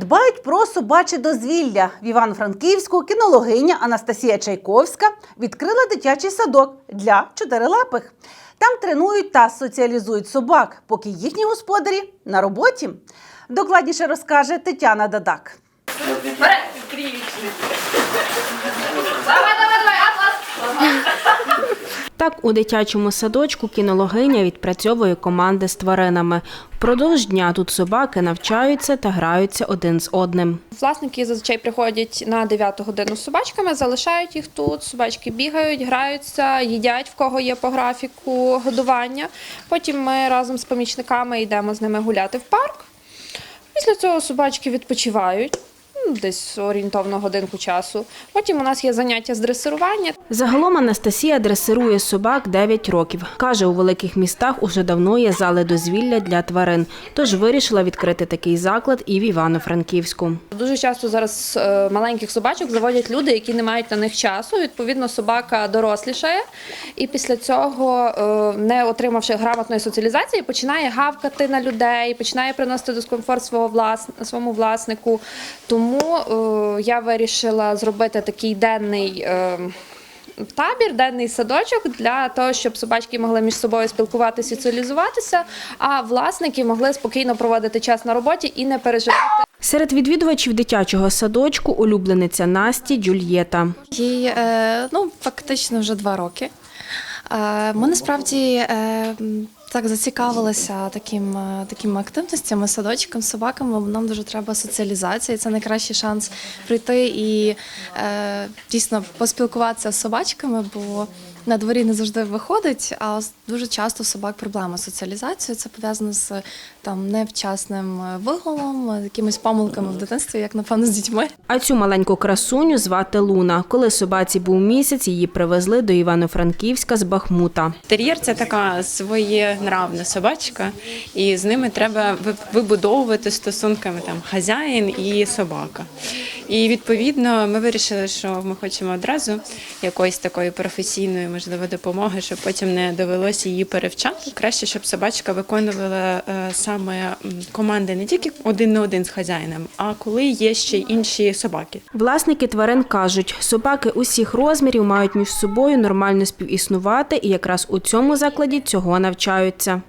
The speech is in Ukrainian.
Дбають про собаче дозвілля. В Івано-Франківську кінологиня Анастасія Чайковська відкрила дитячий садок для чотирилапих. Там тренують та соціалізують собак, поки їхні господарі на роботі. Докладніше розкаже Тетяна Дадак. Так, у дитячому садочку кінологиня відпрацьовує команди з тваринами. Впродовж дня тут собаки навчаються та граються один з одним. Власники зазвичай приходять на 9 годину з собачками, залишають їх тут. Собачки бігають, граються, їдять в кого є по графіку годування. Потім ми разом з помічниками йдемо з ними гуляти в парк. Після цього собачки відпочивають. Десь орієнтовно годинку часу. Потім у нас є заняття з дресирування. Загалом Анастасія дресирує собак 9 років. Каже, у великих містах уже давно є зали дозвілля для тварин, тож вирішила відкрити такий заклад і в Івано-Франківську. Дуже часто зараз е, маленьких собачок заводять люди, які не мають на них часу. Відповідно, собака дорослішає, і після цього, е, не отримавши грамотної соціалізації, починає гавкати на людей, починає приносити дискомфорт свого влас... своєму власнику. Тому е, я вирішила зробити такий денний. е, Табір, денний садочок для того, щоб собачки могли між собою спілкуватися і соціалізуватися, а власники могли спокійно проводити час на роботі і не переживати. Серед відвідувачів дитячого садочку улюблениця Насті Джульєта. Їй е, ну, фактично вже два роки. Ми насправді так зацікавилися таким, е, такими активностями, садочком, собаками, бо нам дуже треба соціалізація. і Це найкращий шанс прийти і е, дійсно поспілкуватися з собачками, бо на дворі не завжди виходить, а дуже часто у собак проблема з соціалізацією. Це пов'язано з там невчасним е, виголом, е, якимись помилками в дитинстві, як напевно з дітьми. А цю маленьку красуню звати Луна. Коли собаці був місяць, її привезли до Івано-Франківська з Бахмута. Тер'єр це така своєнравна собачка, і з ними треба ви- вибудовувати стосунками там хазяїн і собака. І відповідно ми вирішили, що ми хочемо одразу якоїсь такої професійної, можливо, допомоги, щоб потім не довелося її перевчати. Краще, щоб собачка виконувала е, саме команди не тільки один на один з хазяїном, а коли є ще інші собаки. Власники тварин кажуть, собаки усіх розмірів мають між собою нормально співіснувати, і якраз у цьому закладі цього навчаються.